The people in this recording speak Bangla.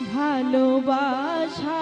ভালোবাসা